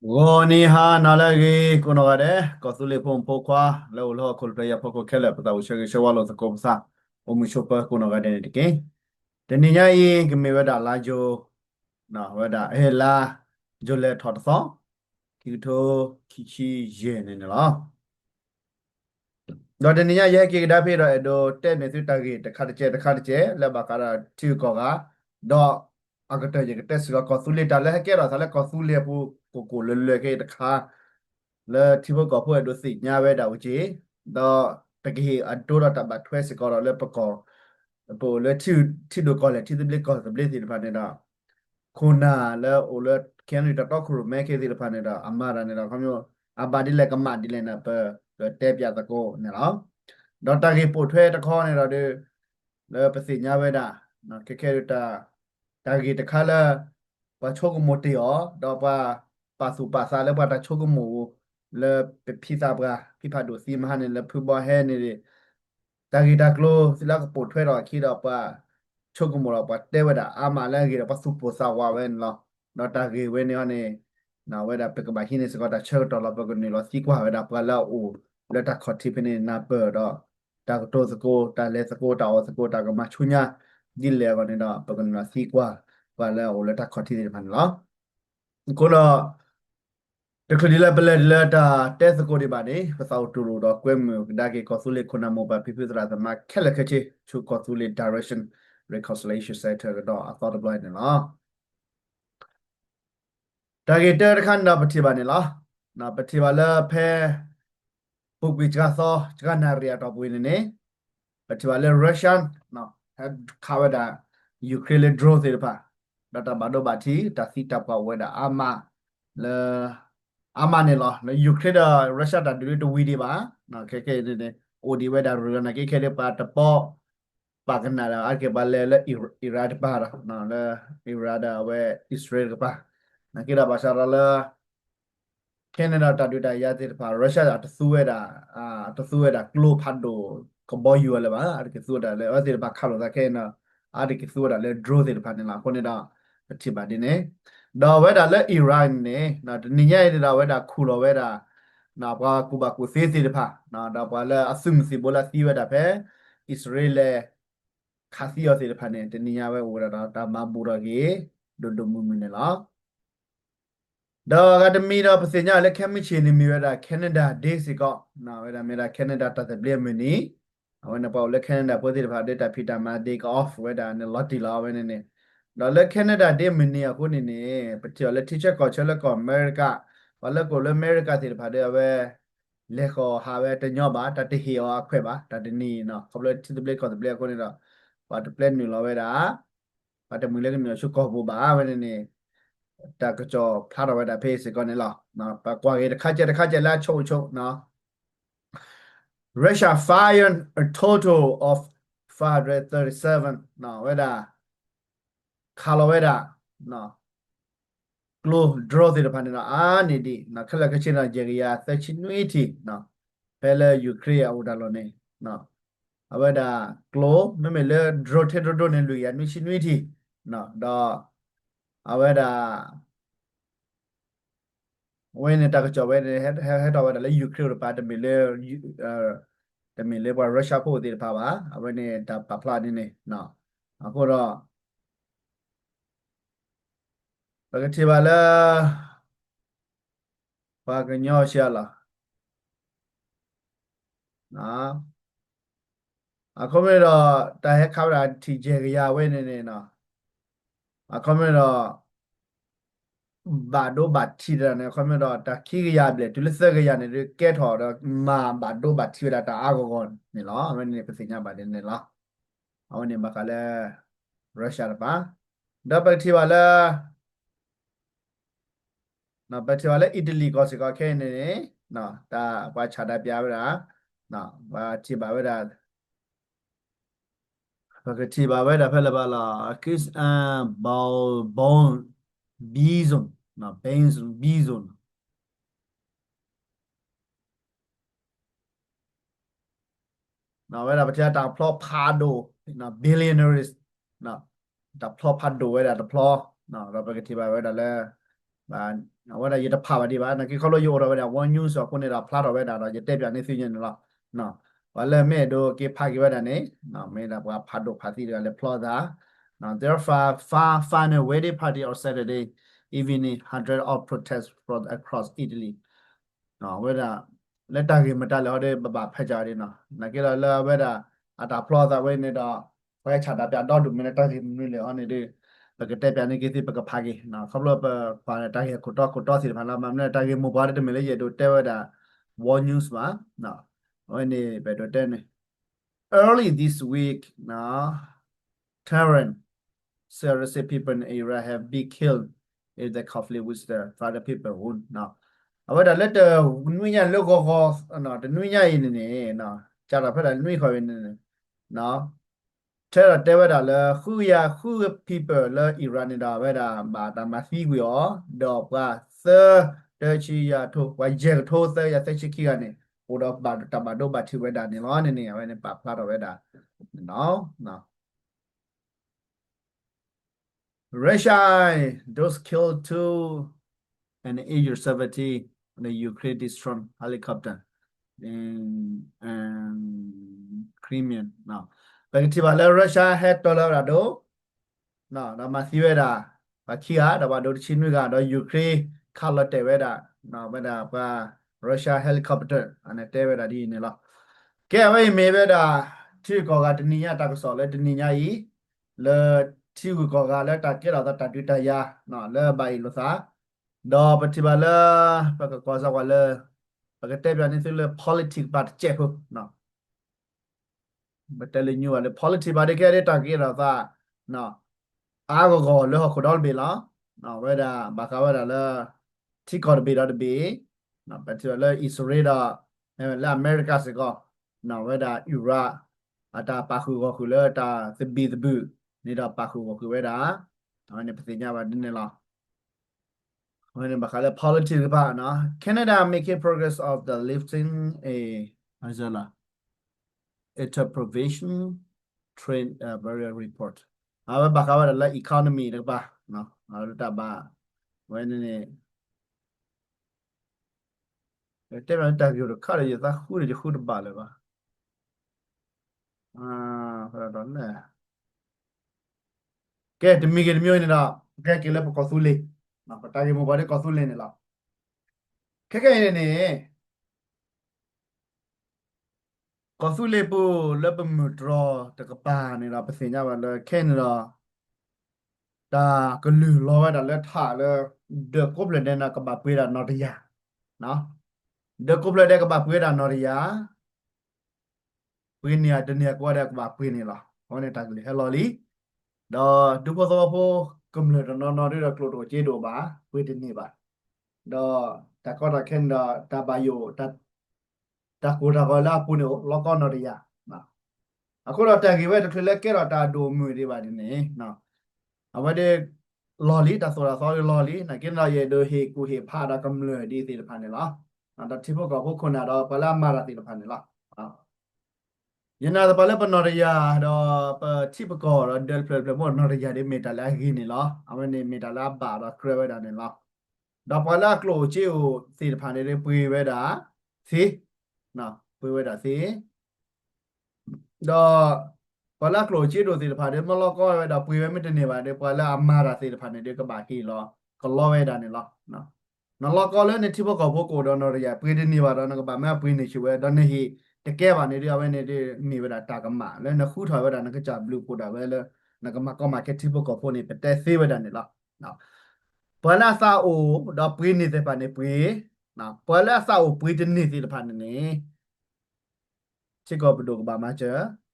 Goni ha nalagi kuno gade kosuli pom pokwa lo lo kul playa poko kele pata u shege shawa lo ko sa o mu shopa kuno gade ne dike de ni nya yi gmi wada la jo na wada he la jo le thot so ki tho ki chi ye ne ne la တော့တနည်းရဲကေဒါဖေတော့အဲ့တော့တဲ့နေသူတကေတခါတကျတခါတကျလက်ပါကာတီကောကတော့ အကတဲ့ရကတက်စကကောသူလေတလည်းကဲတော့ဆလည်းကောသူလေပူကိုကိုလွယ်လွယ်ကေတခါလဲတီဘကောဖွဲ့တို့စိညာပဲတာဝချေတော့တကေအတိုးတော့တပတ်ထွဲစကောတော့လဲပကောပိုလဲတီတီတို့ကောလဲတီတဘလကောတဘလစီတဖာနေတော့ခုနာလဲအိုလဲကန်ရီတော့ခရမဲကေဒီတဖာနေတော့အမရနေတော့ခမျိုးအပါဒီလက်ကမဒီလဲနာပဲတဲပြတကောနေတော့ဒေါက်တာကေပိုထွဲတခေါနေတော့ဒီလဲပစီညာဝဲတာနော်ခေခေတာ တာကေတခါလာပချိုကမိုတီယောတော့ပါပါစုပါစာလဲပါတချိုကမိုလဲပပိစာပကပိဖာဒိုစီမဟာနေလဲဖူဘဟဲနေတာကေတာကလိုစလာကပိုထွဲတော့ခီတော့ပါချိုကမိုတော့ပါတဲဝဲတာအာမလဲကေတော့ပါစုပိုစာဝါဝဲနော်တော့တာကေဝဲနေဟောနေနာဝဲတာပကဘာဟင်းနေစကောတာချေတော်လပကနေလောစီကွာဝဲတာပလာအိုလက်တာခေါ်တိပနေနာပတော့တာကတော့စကိုတာလဲစကိုတာအောစကိုတာကမချွညာ ဒီလေကနေတော့ပကနာစီကွာပလာအိုလက်တာခေါ်တိနေပါနော်ကိုတော့တခဒီလာပလက်လာတာတက်စကိုဒီပါနေပစောတူလို့တော့ကွဲမြဒါကေကောဆူလေခုနမောပါဖိဖိသရာသမခက်လက်ခချေချူကောဆူလေ direction reconciliation center တော့အသောတပလိုက်နေလားဒါကေတဲတခန္ဓာပတိပါနေလားနာပတိပါလာဖဲပုတ်ပိချာသောချကနာရီယာတော့ပွေးနေနေပတိပါလာရုရှားနော်ဟက်ခါဝဒါယူကရိန်း ဒရိုသေပါဒါတာဘာဒိုဘာတီတာစီတပ်ကဝဲတာအာမလေအာမနေလောနယူကရိန်းဒါရုရှားတာဒူရီတဝီဒီပါနော်ခဲခဲနေနေအိုဒီဝဲဒါရူနာကေခဲတဲ့ပါတပေါ်ပါကနာအကေပါလေလေအီရတ်ပါနော်လေအီရတ်ဒါဝဲအစ္စရေးကပါနကေရာဘာရှာရလာကနေဒါတာတူတာရတဲ့ပါရုရှားတဆူဝဲတာအာတဆူဝဲတာကလိုဖတ်ဒိုကဘောယူလဲပါအဲ့ဒီဆူတာ လဲအဲ့ဒီပါခါလို့တာခဲနာအဲ့ဒီဆူတာလဲဒရိုတဲ့ပါနေလားခုနေတာအတိပါဒီနေတော့ဝဲတာလဲအီရန်နေနော်ဒီညရဲ့တာဝဲတာခူတော်ဝဲတာနော်ဘာကူဘာကူသေးသေးတဖာနော်တော့ဘာလဲအဆုမစီဘောလာစီဝဲတာဖဲအစ္စရေးလဲခါစီရသေးတဖာနေဒီညဝဲဝဲတာတာမဘူရကေဒုဒုမူမနေလားတော့ကတမီတော့ပစညာလက်ခမချီနေမီရတာကနေဒါဒေးစီကောနော်ရတာမေရာကနေဒါတတ်ဘလမနီ အဝနပေါ့လက်ကနေဒါပိုတိတဖာဒေတာဖီတာမာဒေးအော့ဖ်ဝဲတာနဲ့လော်တီလာဝဲနေနေတော့လက်ကနေဒါဒေးမနီအခုနေနေပတိလက်တီချက်ကောချက်လက်ကောအမေရိကဘာလက်ကိုလက်အမေရိကတိတဖာဒေဝဲလက်ခေါ်ဟာဝဲတညော့ပါတတဟီယောအခွဲပါတတနီနော်ခေါပလက်တီတဘလက်ကောတဘလက်ကိုနေတော့ဘာတပလက်နီလောဝဲတာဘာတမူလက်ကမျိုးရှုကောဘူပါဝဲနေနေတာကကြောဖလာတော့တာဖေးစကောနေလားနော်ပကွာရေတစ်ခါကျတစ်ခါကျလာချုံချုံနော် Russia fired a total of 537နော်ဝဲတာခါလောဝဲတာနော် glow draw တဲ့ဘာနေနော်အာနေဒီနော်ခလကချင်းနာဂျေရီယာသက်ချီနွေတီနော်ဖဲလဲယူကရိန်းအူဒါလောနေနော်အဝဲတာ glow မမေလဲ draw တဲ့ draw နေလူရနွေချီနွေတီ နော်တော့အဝဲတာဝဲနေတာကကြောဝဲနေဟက်ဟက်တော့ဝဲတာလေယူကရိန်းပါတမီလေအဲတမီလေပါရုရှားဖို့တဲ့ပါပါအဝဲနေတာပပလာနေနေနော်အခုတော့ဘယ်ကတိပါလားဘာကညောရှာလားနော်အခုမေတော့တဟက်ခါရာတီဂျေရဝဲနေနေနော်အခုမေတော့ ဘာဒိုဘာတီရနေခမတော့တခိရရဘလေတူလစကရနေကဲထော်တော့မာဘာဒိုဘာတီရတာအာဂောဂွန်နေလားအမနေပစညာပါနေလားအဝနေမကလည်းရုရှားပါဒပတိပါလားနော်ပတိပါလားအီတလီကောစကခဲနေနေနော်ဒါဘာချတာပြပါလားနော်ဘာတိပါဝဲတာဘကတိပါဝဲတာဖဲလပါလား kiss and ball bone bison နော် bison bison နော် ဝဲတာပတိတာဖလော့ဖာဒိုနော် billionaires နော်ဒါဖလော့ဖာဒိုဝဲတာဖလော့နော်တော့ဘကတိပါဝဲတာလဲဘာဝရရတဖာပါဒီပါနကိခလို့ယောရဝရ one news ဆိုခုနေတာဖလာတော့ပဲဒါတော့ရတက်ပြနေသိနေနော်နော်ဝလဲမဲ့တို့ကေဖာကေဝဒနေနော်မဲတာဘာဖတ်တော့ဖတ်စီတယ်လေ plot တာနော် therefore far final wedding party or saturday evening hundred of protests from across italy နော်ဝဲတာလက်တာကေမတက်လို့တဲ့ဘဘဖက်ကြတယ်နော်နကေလာလာဝဲတာအတာ plot တာဝဲနေတော့ဝဲချတာပြတော့ဒူမင်းတာကေမင်းလေအနေနဲ့ bagi tep yani kiti bagi pagi nah kalau apa pada tadi aku tahu aku tahu sih mana mana tadi mau pada tu mele jadi tu ada war news mah nah oh ini bedo ten early this week nah Tehran serious people in Iraq have been killed in the conflict with the father people who now အဝဒါလက်တနွိညာလောကောကောနော်တနွိညာရင်းနေနော်ကြာတာဖက်တာနွိခေါ်ရင်းနေနော် thế là thế vậy là khu ya khu people là Iran đó vậy là bà ta mà phi quy ó đó và sơ đời chi ya thu và giờ thu sơ ya sẽ chi kia này ô đó bà ta bà đâu bà thi vậy đó này nó này này vậy này bà phát vậy đó nó nó Russia those killed two and injured 70 on the Ukraine destroyed helicopter in um, Crimea now ဘယ်တီပါလဲရုရှားဟက်တော်လာတာတော့နော်ဒါမှစီဝဲတာဘာခီဟာဒါပါတို့ချင်းတွေကတော့ ယူကရိန်းခါလတ်တဲဝဲတာနော်ဘယ်ဒါပါရုရှားဟယ်လီကော်ပတာအနေတဲဝဲတာဒီနေလားကဲဝဲမေဝဲတာတီကောကတနီယာတာကစောလဲတနီညာကြီးလေတီကောကလဲတာကဲတော့တာတူတယာနော်လဲဘိုင်လို့သာတော့ပတိပါလဲပကကောစားဝလဲပကတဲပြနေသလဲ politics ပတ်ချက်ဟုတ်နော် but telling you ale politics ba de ke de ta ke ra sa no a go go lo ko dol be la no we da ba ka wa da la ti ko de be da de be no but to la israel da la america se ko no we da iraq ata pa khu go khu le ta se bi the bu ni da pa khu go khu we da no ne pa nya ba din ne la when ba ka le politics ba no canada making progress of the lifting a azala it's a provision trend uh, barrier report အဘဘကဝရလာ economy တပါနော်အရတပါဝဲနေနေတဲ့မန်တက်ပြရခရရသခုရခုတပါလေပါအာဖရတော့လေ ကဲတမီကမျိုးနေတာကဲကလေးပကောသူလေးနော်ပတာရီမိုဘာလေးကောသူလေးနေလားခက်ခဲနေနေ có su lệ bù lỡ bầm mượt rò tờ cái bà này là bớt nhá bà lỡ khen là ta cái lử lo vậy là lỡ thả lỡ được cúp lên đây là cái bà quê là nó đi à nó được cúp lên đây cái bà quê là nó đi à quê này tên này qua đây cái bà quê này là hôm nay ta cái hello lý đó đúng có sao po cầm lên nó nó đi là cột đồ chế đồ bà quê tên này bà đó ta có là khen đó ta bà yo ta တာကိုတာကလာပုနေလောကနော်ရရနော်အခုတော့တန်ကြီးပဲတထွေလက်ကဲတော့တာဒိုမြွေတွေပါနေနော်အဝတဲ့လော်လီတာဆိုတာဆော်လော်လီနကင်လာရဲ့ဒိုဟေကူဟေဖာတာကမလွေဒီစီတဖာနေလားနော်တတိဖို့ကဖို့ခွန်တာတော့ပလာမာရာတီတဖာနေလား ယနာတပလက်ပနော်ရရတော့ပတိပကောတော့ဒယ်ဖလပမောနော်ရရဒီမီတာလာဂီနေလားအဝနေမီတာလာပါတော့ခရဝဲတာနေလားတော့ပလာကလိုချီကိုစီတဖာနေတဲ့ပွေဝဲတာစီနော်ပွေဝဲတာစီတော့ပလာကလိုချီတို့စီတဖာတဲ့မလောကောဝဲတာပွေဝဲမတနေပါတယ်ပလာအမာရာစီတဖာနေတဲ့ကဘာဟီလောကလောဝဲတာနေလောနော်နော်လောကောလဲနေတိဘကောဘကိုတော့နော်ရပွေတဲ့နေပါတော့နော်ကဘာမဲပွေနေချွဲတော့နေဟီ တကယ်ပါနေရဝဲနေတဲ့နေဝဲတာတာကမလဲနခုထော်ဝဲတာနကကြဘလူးကိုတာဝဲလဲနကမကောမာကတိဘကောဖို့နေပတဲသေးဝဲတာနေလောနော်ပလာစာအိုတော့ပွေနေတဲ့ပါနေပွေနော်ပလာစာအိုပွေတဲ့နေတဲ့ပါနေချစ်ကောပဒိုကဘာမချာ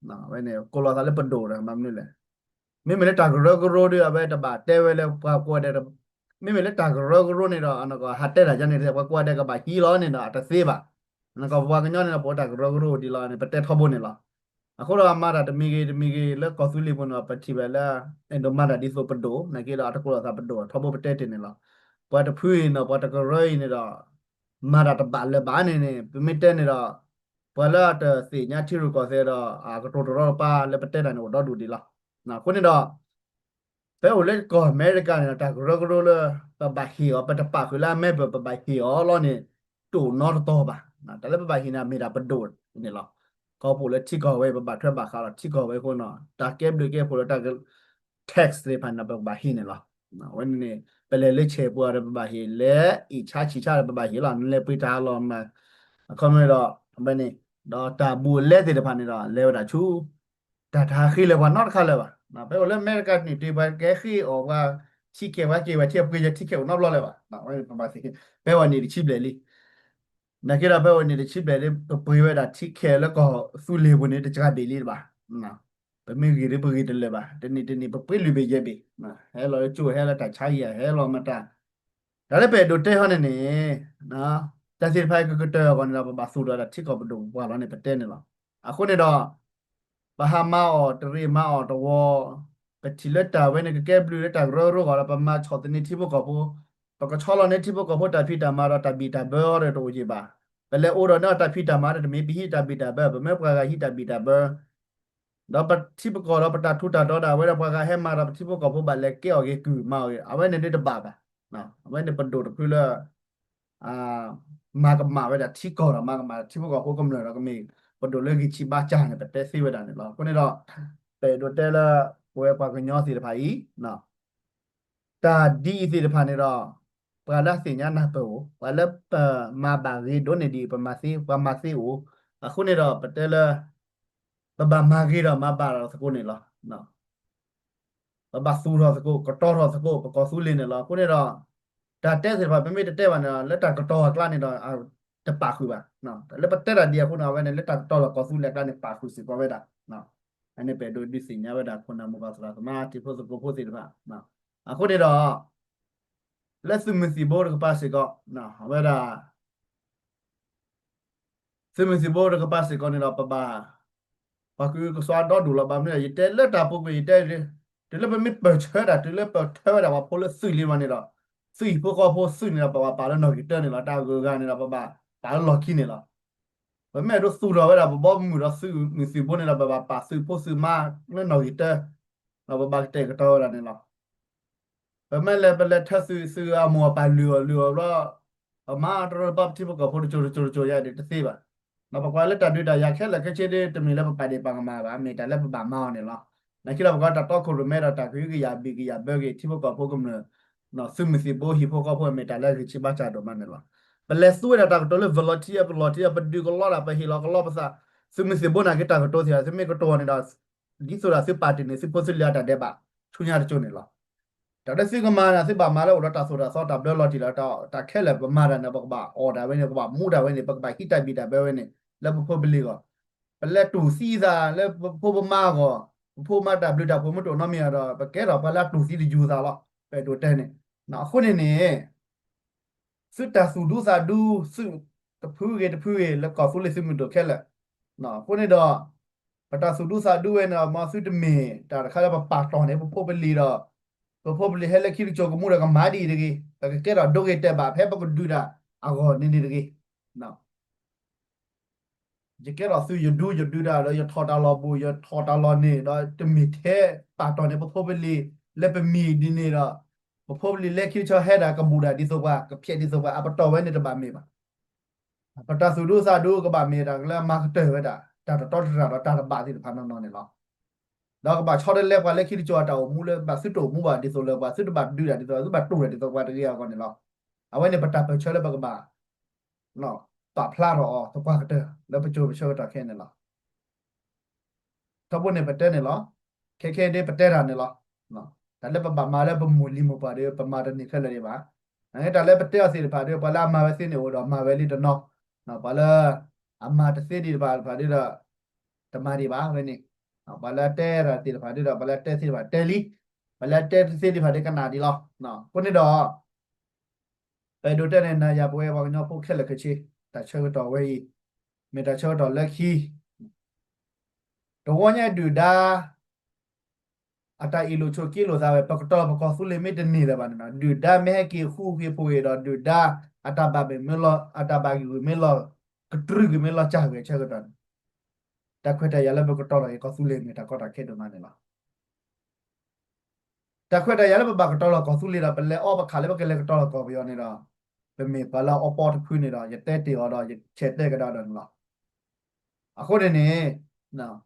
နော်ဝဲနေကိုလာလည်းပဒိုရမမနုလေမိမလည်းတာဂရဂရိုတွေအပဲတပါတဲဝဲလဲပွားကွာတဲ့မိမလည်းတာဂရဂရိုနေတော့အနကဟာတဲ့တာကြနေတဲ့ပွားကွာတဲ့ကပါဟီလောနေတော့တသေးပါ နကဘွားကညောနေတော့ပေါ်တာဂရဂရိုဒီလာနေပတဲထဖို့နေလားအခုတော့အမတာတမီကြီးတမီကြီးလက်ကောဆူလီဘွန်တော့ပတိပဲလားအင်ဒိုမာတာဒီဆိုပဒိုနကေလာတကူလာပဒိုထဖို့ပတဲတင်နေလားပွားတဖွေးနေတော့ပွားတဂရိုနေတော့မာတာတပါလေဘာနေနေပမီတဲနေတော့ဘလာတစီညာချီရူကောဆဲတော့အာကတော်တော်ပါလေပတက်တယ်နော်တော့ဒူဒီလားနော်ခုနေတော့တဘယ်လိုလဲကောအမေရိကန်နေတာဂရဂရလပပဟီောပတပခလာမဲပပပဟီောလောနေတူနော်တော့ပါ นะแต่ละบาหินามีดาประโดดนี่หรอก็พูดแล้วที่ก่อไว้บาทเท่าบาคาที่ก่อไว้คนเนาะตาเก็บดูเก็บพูดแล้วตาก็ tax เรพันนะบาหินี่หรอนะวันนี้ไปเลยเลเชปัวเรบาหิเลอีชาชิชาเรบาหิหรอนั่นเลยไปตาลอมมาคอมเมนต์หรอไม่นี่ดอตาบูเล่ติดพันนี่หรอเลวดาชูแต่ทาขี้เลยว่านอดข้าเลยว่ะนะไปเอาเรื่องเมริกันนี่ตีไปแก้ขี้ออกว่า chike wa ke wa tiap geja tike unablo lewa na wa pa ba tike pe wa ni chibele li စုလေဝင်နေတကြဒေလီပါနော်ပမေကြီးရပကြီးတယ်ပါတနေ့တနေ့ပပွေလူပဲရဲ့ပြီနော်ဟဲလောကျိုဟဲလာတချာရဟဲလောမတာဒါလည်းပဲတို့တဲဟောနေနေနော်တစီဖိုင်ကကတဲကောနေလာပါဆူတော့တိကောဘဒုဘာလောနေပတဲနေလားအခုနေတော့ဘာဟာမာအော်တရီမာအော်တော့ပတိလက်တာဝဲနေကကဲဘလူလက်တာရောရောကလာပမာချောတနေတိဘကဘော ပကချောလနေတိဘကဘောတာဖီတာမာရတာဘီတာဘောရတော့ကြီးပါဘယ်လေအိုရနော်တာဖီတာမာရတမေဘီဟီတာဘီတာဘဘမေပကဟီတာဘီတာဘတော့ပတိဘကတော့ပတာထူတာတော့တာဝဲတော့ပကဟဲမာရပတိဘကဘောဘာလေကဲော်ကေကူမောက်အဝဲနေတပါပါနော်အဝဲနေပဒိုတခုလာအာမာကမာဝဲတာတိကောရမာကမာတိဘကဟိုကမလရကမေပဒိုလေကြီးချိပါချာနေပတဲစီဝဲတာနေလောကိုနေတော့ပေဒိုတဲလာဝဲပါကညောစီတဖာဤနော်တာဒီစီတဖာနေတော့ ပါလာစညာနာပေပါလာပမာဘာရီဒိုနေဒီပမာစီပမာစီဦးအခုနေတော့ပတဲလာပပမာဂီတော့မပါတော့စကုနေလောနော်ပပဆူတော့စကုကတော်တော့စကုပကောဆူလင်းနေလောကိုနေတော့ဒါတဲ့စီတဖာပမေတတဲ့ပါနေတော့လက်တာကတော်ကလာနေတော့တပါခုပါနော်လက်ပတဲ့တာဒီခုနော်ဝဲနေလက်တာတော်ကောဆူလက်ကလာနေပါခုစီပေါ်ဝဲတာနော် ane pe do di sinya wa da khona mo ka sala ma ti pho so ko pho si da na a kho de do let su mi si bo de pa si ko na wa da su mi si bo de pa si ko ni do pa ba pa ku ko swa do du la ba mi ye te let da po pe te de de le pe mi pe che da de le pe che da wa pho le su li ma ni do su pho ko pho su ni da pa pa le no ki te ni la ta go ga ni da pa ba ta lo ki ni la ဘယ်မဲ့တော့စူတော့ရတာဘောမှုတော့စူမစီဘုန်းနေတာဘာပါစူပိုစူမလဲနော်ရတဲ့တော့ဘာတဲ့ကတော့ရနေလား ဘယ်မဲ့လဲဘလက်ထဆူစူအမောပါလူလူတော့အမတော်ပတ်တိဘကဖို့ချိုချိုချိုရတဲ့သိပါမပကွာလက်တတွေ့တာရခဲလက်ခဲချေတဲ့တမီလက်ပပါတဲ့ပငမာပါမေတလက်ပပါမောင်းနေလားနကိလဘကတော့တော့ခုရမဲတော့တာခွေးကရဘီကရဘဲကတိဘကဖို့ကမနော်စူမစီဘိုဟီဖို့ကဖို့မေတလက်ချိပါချတော့မနေလား Belesu da tak tole velotia velotia bedu ko la pa hi la ko la pa sa sumi se bona ke ta ko to sia se me ko to ni da di so da se party ne se posil ya da de ba chunya de chu ne la da de se ko ma na se ba ma la o ta so da so ta blo ti la ta ta khe la ba ma da na ba ba order we ne ba mu da we ne ba ba hi ta bi da be we ne la po bili ko ပလက်တူစီစာလဲဖိုးပမာကိုဖိုးမတာဘလူတာဖိုးမတော်နော်မြရတော့ကဲတော့ပလက်တူစီဒီယူစာတော့ပဲတူတဲ့နေနော်ခုနေနေစွတာစုဒုစာဒုစုတဖူးကေတဖူးကေလကောဖူလေစမှုတော့ခဲလက်နော်ခုနေတော့ပတာစုဒုစာဒုဝဲနော်မဆုတမေတာတခါတော့ပါတော်နေဖို့ပလီတော့ ဖို့ပလီဟဲလက်ခိချောကမှုရကမာဒီတကြီးကဲတော့ဒုကေတက်ပါဖဲပကဒူတာအကောနေနေတကြီးနော်ကြကဲတော့သူယဒူယဒူတာတော့ယထော်တာလောဘူယထော်တာလောနေတော့တမီတဲ့ပါတော်နေဖို့ပလီလက်ပမီဒီနေတော့ probably le ki cho head ka buda di so ba ka phet di so ba apa to we ne ta ba me ba apa ta su do sa do ka ba me da la ma ka te we da ta to to ta ta ta ba di pha no no ne lo တော့ကဘာချော်တဲ့လက်ကွာလက်ခိကြောတာကိုမူလဲပါစစ်တုံမူပါဒီဆိုလဲပါစစ်တပါဒူရဒီဆိုသူပါတူရဒီဆိုကွာတကယ်ကောနေလောအဝဲနေပတာပချောလဲပကဘာနော်ပါဖလာတော့တော့ကွာကတဲ့လက်ပချိုပချောတာခဲနေလောတော့ဘုန်နေပတဲနေလောခဲခဲတဲ့ပတဲတာနေလောနော်ဒါလည်းပပမာလည်းပမူလီမပါတယ်ပမာတနိခက်လည်းပါအဲဒါလည်းပတဲ့စီပါတဲ့ပလာမာပဲစင်းနေတော့မာပဲလီတော့နော်နော်ဘာလဲအမာတစီဒီပါပါဒီတော့တမာဒီပါပဲနေ နော်ဘာလဲတဲရတီပါဒီတော့ဘာလဲတဲစီပါတဲလီဘာလဲတဲစီဒီပါတဲ့ကနာဒီလောနော်ကိုနေတော့ပဲဒိုတဲ့နေနာရပွဲပါနော်ပုတ်ခက်လက်ခချေတချေတော့ဝေးမေတချေတော့လက်ခီတော့ဝညဒူဒါအတာအီလိုချိုကီလိုစားပဲပကတော့ပကောဆူလေမီတနေတယ်ပါနော်ဒူဒါမဲကီခူခေပိုရတော့ဒူဒါအတာဘဘေမီလောအတာဘဂီမီလောကထရဂီမီလောချာပဲချက်က တော့တခွတ်တရလည်းပကတော့လေကောဆူလေမီတကောတာခေတော့မနေလားတတခွတ်တရလည်းပပကတော့တော့ကောစုလေတော့ပလဲအော်ပခါလည်းပကလည်းကတော့ကောပြောနေတော့ပမေပလာအော်ပေါ်တခွနေတော့ရတဲ့တေတော့ချက်တဲ့ကတော့တော့နော်အခုတည်းနေနော်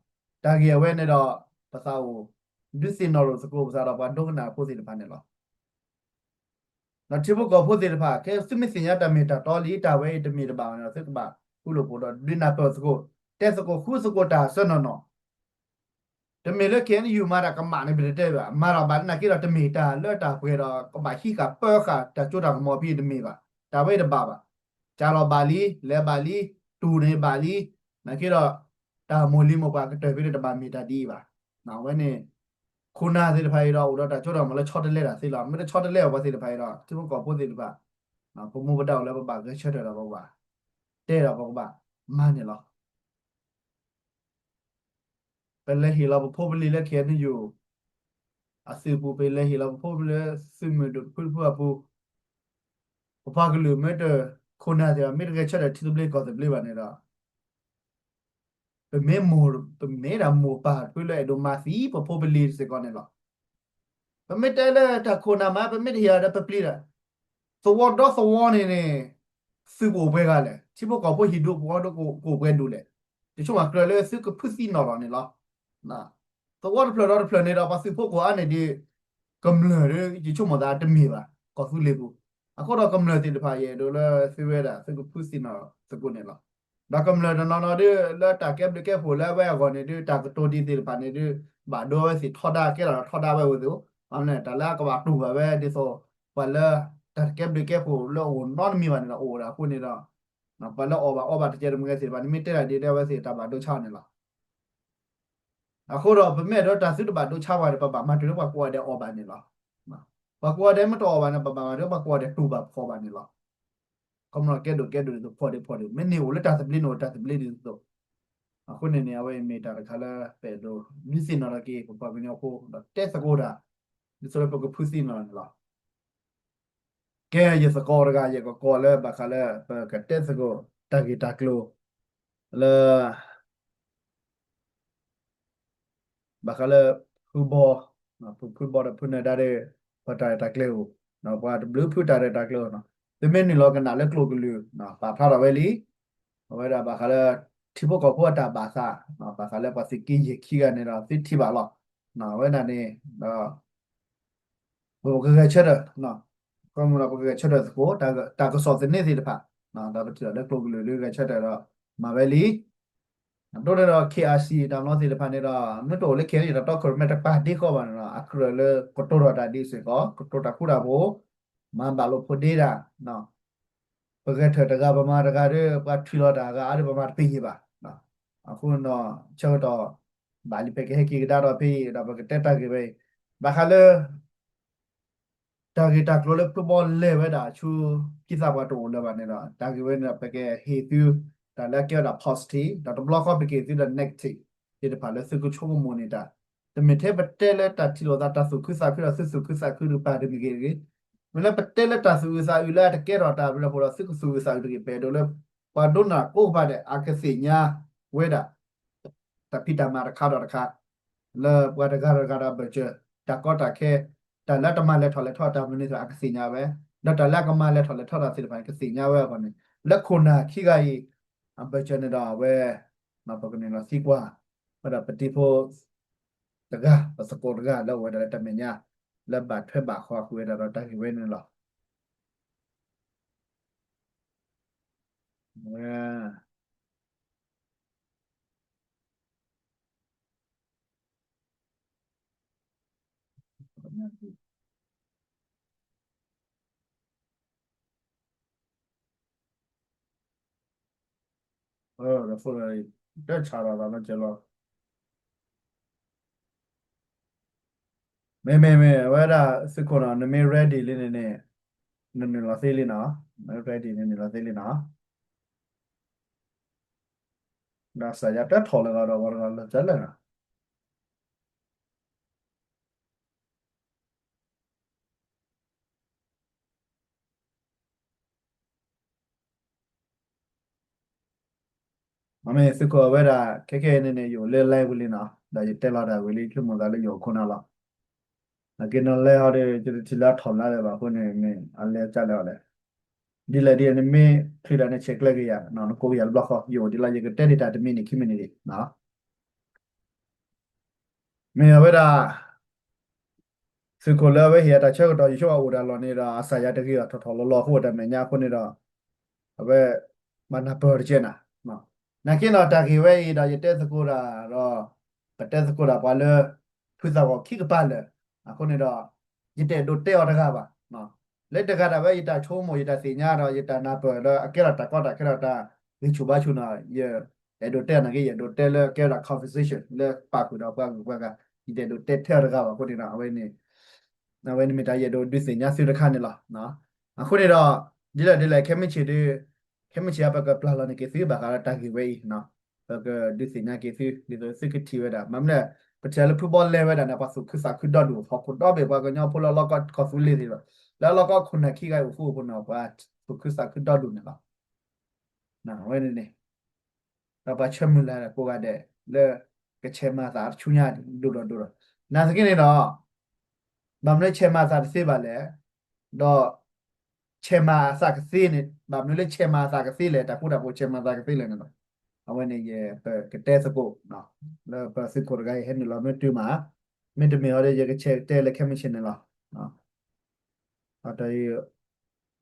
တာဂီဝဲနေတော့ပစာကိုဒုစင်တော်စကိုပစာတော့ဘာဒုကနာပိုစီတပါနေလောနော်တိဘကောပိုစီတပါကဲစမစင်ရတမီတာတော်လီတာဝဲတမီတပါနော်စစ်ကပါခုလိုပို့တော့ဒိနာတော့စကို တဲ့စကိုခုစကိုတာဆွနော်နော်တမီလကဲယူမာရကမနေပြတဲ့ပါမာရဘာနာကိရတမီတာလော်တာဖွေတော့ကဘာခိကပေခါတချို့တာမောပြတမီပါတာဝဲတပါပါဂျာလောဘာလီလဲဘာလီတူနေဘာလီနကိရတာမိုလီမပါကတဲ့ပြတပါမီတာဒီပါနော်ဝဲနေခုနာသေးတဖိုင်တော့တော့တာချို့တော့မလဲ6တလက်တာသိလားမလဲ6တလက်ဘာသိတဖိုင်တော့သူကောပို့သေးတပါနော်ဘုံမဘတော့လဲပပကချက်တော့ပေါ့ပါတဲ့တော့ပေါ့ပါမန်နေလော ပလဲဟီလာဖို့ပလီလက်ခဲနေယူအစီပူပလဲဟီလာဖို့ပလဲစမဒပူပူအပူပပကလူမက်ခုနာတဲ့မက်ကချက်တဲ့တီပလေကောတဲ့ပလေပါနေတာပမေမိုပမေရာမိုပါပလဲဒိုမာစီပပပလီစကောနေလောပမေတဲလက်တခုနာမပမေတရတဲ့ပပလီရာသောတော့သောနေနေစကိုဘဲကလည်းချိဘကောဖို့ဟီဒိုဘောတော့ကိုကိုဘဲဒူလေတချို့မှာကလည်းစကဖုစီနော်နေလား နာတော့ဝတ်ဖလော်တော့ဖလော်နေတော့ပါစီဖို့ကွာနေဒီကမ္လရဒီချုံမဒါတမီပါကောဖူလေကိုအခုတော့ကမ္လတင်တဖာရဲ့ဒိုလာစီဝဲတာစကဖုစီနော်စကုနေလားဒါကမ္လနော်နော်ဒီလာတာကက်ဘကက်ဖိုလာဝဲကောနေဒီတာကတိုဒီဒီပါနေဒီဘာဒိုစီထော်ဒါကဲလာထော်ဒါပဲဝဒိုအမနဲ့တလာကဘာတူပါပဲဒီဆိုပလာတာကက်ဘကက်ဖိုလောနော်မီပါနေလားအိုရာခုနေတော့နော်ပလာအော်ဘာအော်ဘာတကြတယ်မကဲစီပါနိမိတက်တာဒီတဲ့ဝဲစီတာဘာဒိုချနေလား အခုတော့ဗမဲ့တော့တာစုတပါတို့ချပါတယ်ပပမတို့ပကွာတဲ့အော်ပါနေလားပကွာတဲ့မတော်ပါနဲ့ပပမတို့ပကွာတဲ့တူပါခေါ်ပါနေလားကမ္ဘာကဲတို့ကဲတို့တို့ဖော်တယ်ဖော်တယ်မင်းနေဝလက်တာစပလင်းတော့တာစပလင်းတို့အခုနေနေဝဲမေတာခလာပဲတို့မြစ်စင်တော့ကေပပမင်းကိုတက်စကိုတာဒီဆိုတော့ပကဖူးစီနော်လားကဲရစကောရကရကကောလဲဘခလာပကတက်စကိုတဂီတကလိုလာ ဘခလာဖူဘောနော်ဖူဘောတဲ့ဖုန်ဒါတဲ့ပတာတကလေနော်ဘာဘလူးဖူတာတဲ့တကလေနော်ဒီမင်းနီလောကနာလက်ကလိုကလူနော်ဘာဖာရဝဲလီဝဲတာဘခလာတိဘောကဘောတာဘာသာနော်ဘခလာပစီကင်းရခိကနေတော့စစ်တိပါလောနော်ဝဲနာနေနော်ဘောကကချက်တော့နော်ကမ္ဘာဘောကချက်တော့ကိုတာတာကစောတဲ့နေစီတဖာနော်ဒါပတိလက်ကလိုကလူလူကချက်တော့မဝဲလီ တော့တော့ KRC တောင်လို့စီတဖာနေတော့မတော်လေ KRC တော့ကောမက်ပါဒီကောပါနော်အခရလေကတိုရတာဒီစေကောကတိုတာခုတာဘောမန်ဘာလို့ဖိုဒေတာနော်ပကထတကပမာတကရပတ်ထီလောတာကအဲ့ပမာပြေးပါနော်အခုတော့ချောတော့ဘာလီပကေကီဒါတော့ပြေးတော့ပကတက်တာကေပဲဘာခါလေတာဂီတာကလိုလေဖုတ်ဘောလေဝဲတာချူကိစားဘတ်တိုလေဘာနေတာတာဂီဝဲနေပကေဟေသူ ဒါလက်ကျတာ positive ဒါတော့ block off ကေသူဒါ negative ဒီတပါလဲစကုချိုမမိုနေတာတမထဲပတဲလက်တာတီလိုတာတဆုခုစားခုဆဆုခုစားခုရပါဒမီကေမလဲပတဲလက်တာဆူစားယူလာတကဲတော့တာဘယ်လိုပေါ်စကုဆူစားယူကေပဲတော့လဲပါဒိုနာကိုပါတဲ့အာကစီညာဝဲတာတပိတမာရခါတော့ခါလဲပွားတကားရကားဘချတကောတာခဲတလက်တမလက်ထော်လက်ထော်တာမင်းဆိုအာကစီညာပဲတော့တလက်ကမလက်ထော်လက်ထော်တာစစ်ပိုင်းကစီညာဝဲပါနေလက်ခုနာခိကကြီး အပချနေတော့ဝဲမပကနေလို့စီကွာပဒပတိဖို့တကပစကောတကလောက်ဝဲတယ်တမ referral တက်ချတာလည်းကျတော့မဲမဲမဲဝါဒါစခုနာနမေ ready လေးနေနဲ့နမေလာသေးလေးနော်မဲ ready နေနေလာသေးလေးနော်ဒါဆရာတက်ထော်လည်းတော့ဘာလို့လဲကျလဲနော် မမေစကောဝဲတာခက်ခဲနေနေယောလဲလိုက်ဝလင်းနာဒါရတက်လာတာဝေလေးခုမသားလေးယောခုနလားငါကနလဲဟောတယ်ကျတိလာထော်လာတယ်ပါခုနေမင်းအလဲကြလဲဟောတယ်ဒီလေဒီနေမင်းထိလာနေချက်လက်ရနော်ကိုရဘလော့ခ်ယောဒီလာရကတက်နေတာတမင်းနေခိမနေလေနော်မင်းဝဲတာစကောလဲဝဲဟရတာချက်တော့ရွှေအော်ဒါလော်နေတာအစာရတကြီးကထော်ထော်လော်လော်ဟုတ်တယ်မညာခုနေတော့အဘဲမနာပေါ်ကျနာ နော်နကင်းတော့တာကီဝဲရတာရတဲ့စကိုရာတော့ပတဲ့စကိုရာပါလေဖွေးတော့ခိကပါလေအခုနေတော့ရတဲ့ဒိုတဲ့ရတကပါနော်လက်တကတာပဲယတာချုံးမယတာစီညာတော့ယတာနာပေါ်တော့အကဲရတာကောတာကရတာဒီချူပါချူနာယအဲ့ဒိုတဲနာကေယဒိုတဲလကဲရ conversation လေပါကူတော့ပါကူကဒီတဲဒိုတဲထဲရကပါကိုတင်တော့အဝဲနေအဝဲနေမတရဒိုဒီစီညာစီရခါနေလားနော်အခုနေတော့ဒီလက်ဒီလက်ခဲမချီဒီခဲမချီအပကပလာလနေကေစီဘာကတာ hema chia ba ka pla la ne ke si ba ka ta ki we na ba ka di si na ke si di so si ki ti we da mam na pa cha le football le we da na pa su khu sa khu do du ho khu do be ba ka nya pula la ka ka su le di ba la la ka khu na ki ga u fu bu na ba su khu sa khu do du na ba na we ne ne ba ba chem la ra ko ga de le ke che ma sa chu nya du do du do na sa ki ne no ba mne che ma sa se ba le do che ma sa ka se ne mamnule chema sa ka sile ta kuda po chema sa ka sile no awane ye pe kete sa ko no la pa si kor gai hen lo me tu ma me de me ore ye ke che te le khem shin la no ata ye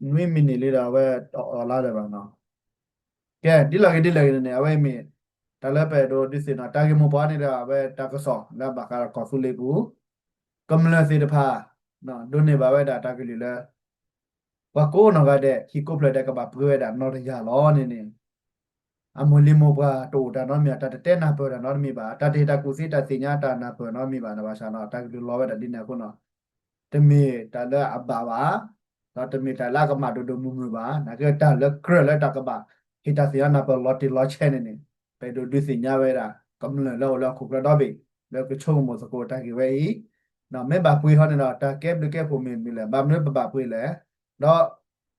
nui min ni le da wa la le ba no ke di la ke di la ke ne awe me ta la pe do di sin ta ke mo pa ni da awe ta ka so la ba ka ko su le bu ကမ္မလစေတဖာနော်ဒုနေပါပဲဒါတာကလေးလဲ ဘာကိုနော်ကတဲ့ဟီကိုပလက်တဲ့ကဘာပွေးတာနော်ရလောနေနေအမလီမောဘာတိုတာနော်မြတ်တတဲ့နာပေါ်တာနော်မိပါတတေတာကုစီတစညာတာနာပေါ်နော်မိပါနဘာရှာနော်တာဂီလောပဲတာဒီနေခုနော်တမေတလအဘာပါတော့တမေတလကမဒိုဒိုမူမူပါနာကတလကရလတကဘာဟိတစီယနာပလော်တီလော်ချဲနေနေပေဒိုဒုစီညာဝဲတာကမ္လလောလောခုကတော့ဘေလောကချုံမစကိုတာကီဝဲဤနော်မေဘာပွေဟောနေတော့တာကဲဘလကဲဖို့မင်းမီလဲဘာမလဲပပပွေလဲ တော့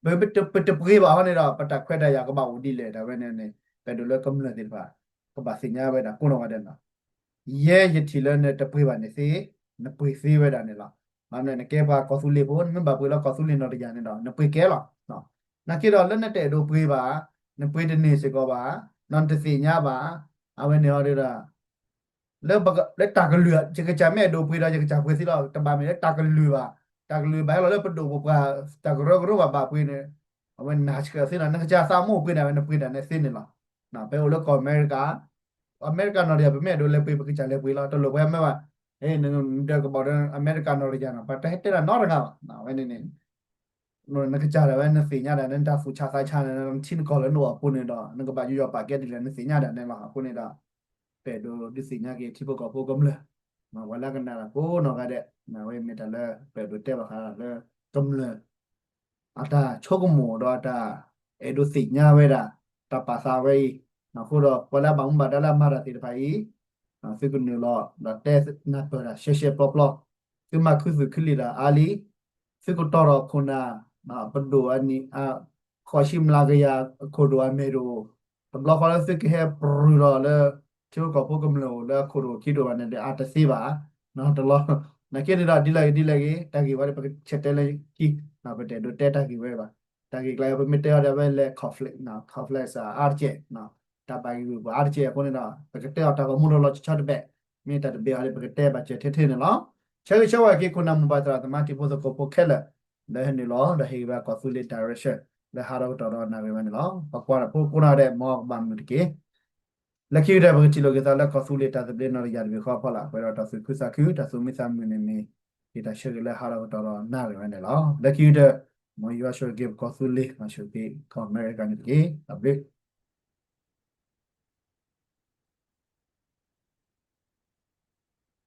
ဘယ်ပတပတပွေပါဟောနေတော့ပတခွဲ့တဲ့ရကဘာဦးဒီလေဒါပဲနေနေပေဒိုလကမ္လတိပါကဘာစီညာဝဲတာကိုတော့ကတဲ့နော်ရဲရတီလဲနဲ့တပွေပါနေစီနပွေစီဝဲတာနေလား mamne ne ke ba ko su le bo ne ba pwe la ko su le no de ya ne do ne pwe ke la no na ke do le ne te do pwe ba ne pwe de ne se ko ba non te se nya ba a we ne ho de da le ba le ta ka lu je ke cha me do pwe da je ke cha pwe si lo ta ba me le ta ka lu ba ta ka lu ba lo le pa do ba ta ka ro ro ba ba pwe ne a we na che se na ne cha sa mo pwe da ne pwe da ne se ne la na pe o le ko america america no de ba me do le pwe ba ke cha le pwe la to lo ba me ba အေးနင်တို့ကဘော်ဒန်အမေရိကန်နော်ရကြနော်ပတ်တဲ့တဲ့နော်ရကနော်ဝဲနေနေနော်နကကြတယ်ဝဲနစီညာတယ်နန်တာဖူချာဆိုင်ချာတယ်ချင်းကောလည်းနော်ပုန်နေတော့နကပါယူရပါကက်တ ယ်လည်းနစီညာတယ်နဲ့မှာပုန်နေတော့ပဲဒိုဒီစီညာကေတိပကောပိုကမလဲမဝလာကနာကိုနော်ကတဲ့နော်ဝဲမီတလဲပဲဒိုတဲ့ပါခါလဲကမလဲအတာချိုကမောတော့အတာအဲဒိုစီညာဝဲတာတပါစာဝဲနော်ခုတော့ဝလာဘုံဘာတလာမာရတိတဖိုင် figure lo la test na para sheshe poplo kuma khuzu khilira ali figure toro khuna na pando ani a khoshim la ga ya khodo amero tablo khala fik he pro le chu ko pokam lo la khodo khido ba ne a ta se ba na to lo na ke da di la di la ge ta gi ba de chete le ki na ba de do te ta gi ba ba ta gi klai ba mit te ya ba le conflict na conflict sa arje na တပိုင်ဘူးဘာချေပေါ်နေတာပကတဲ့တာကမူလောချတ်ဘက်မိတတဘေဟာပကတဲ့ဘချက်ထဲထဲနော်ချေချေဝကေခုနမဘတာတမတိပိုစကိုပိုခဲလက်ဒါဟနေလောဒါဟေဘကဆူလီဒါရက်ရှင်ဒါဟာတော့တော်နာဝေမနေလောပကွာပိုကုနာတဲ့မောဘမ်နကေလက်ခိတဲ့ဘက ချီလိုကေတာလက်ကဆူလီတာဒဘလနော်ရရခေါ်ဖလာပဲတော့ဆူခုစခုတဆူမိသမင်းနေမီဒီတာရှေလက်ဟာတော့တော်နာဝေမနေလောလက်ခိတဲ့မောယူအရှောကေကဆူလီမ